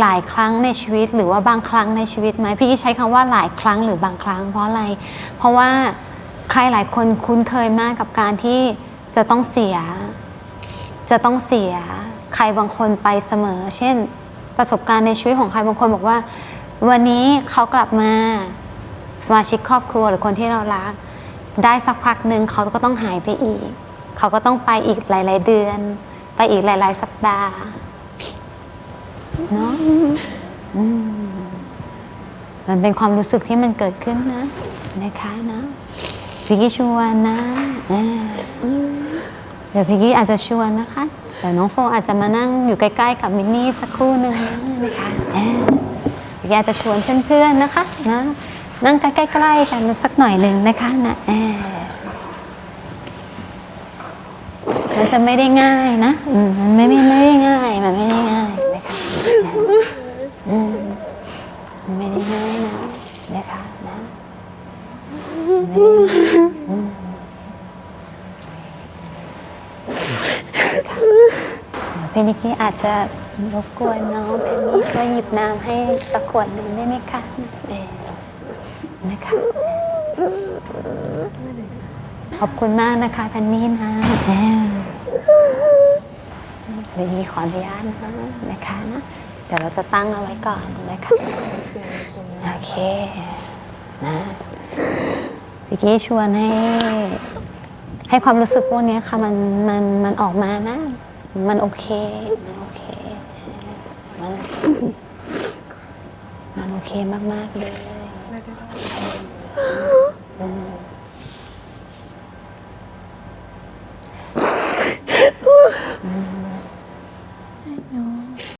หลายครั้งในชีวิต หรือว่าบางครั้งในชีวิตไหมพี่กี้ใช้คำว่าหลายครั้งหรือบางครั้ง เพราะอะไร เพราะว่าใครหลายคนคุ้นเคยมากกับการที่จะต้องเสีย จะต้องเสีย ใครบางคนไปเสมอ เช่น ประสบการณ์ในชีวิตของใครบางคนบอกว่า วันนี้เขากลับมาสมาชิกครอบครัวหรือคนที่เรารัก ได้สักพักหนึ่งเขาก็ต้องหายไปอีก เขาก็ต้องไปอีกหลาย ๆ เดือน ไปอีกหลาย ๆ สัปดาห์ เนาะอืมมันเป็นความรู้สึกที่มันเกิดขึ้นนะนะคะนะพี่กี้ชวนนะอ่าเดี๋ยวพี่กี้อาจจะชวนนะคะเดี๋ยวน้องโฟอาจจะมานั่งอยู่ใกล้ ๆ กับมินนี่สักครู่หนึ่งนะคะอ่าพี่กี้อาจจะชวนเพื่อนๆนะคะนะนั่งใกล้ๆกันสักหน่อยหนึ่งนะคะนะอ่ามันจะไม่ได้ง่ายนะอืมมันไม่ไม่ไม่ได้ง่ายมันไม่ได้ง่ายนะคะอืมมันไม่ได้ง่ายนะนะคะนะมันไม่ได้ง่ายอืมนะคะเดี๋ยว พี่นิกกี้อาจจะรบกวนน้องเพนนี่ช่วยหยิบน้ำให้สักขวดหนึ่งได้ไหมคะนะคะ ขอบคุณมากนะคะแพนนี่นะแอมเดี๋ยวนี้ขออนุญาตนะนะคะนะเดี๋ยวเราจะตั้งเอาไว้ก่อนนะคะ โอเคนะ พี่กี้ชวนให้ ให้ความรู้สึกพวกนี้ค่ะมันมันมันออกมานะ มันโอเค มันโอเค มันมันโอเคมาก ๆ เลย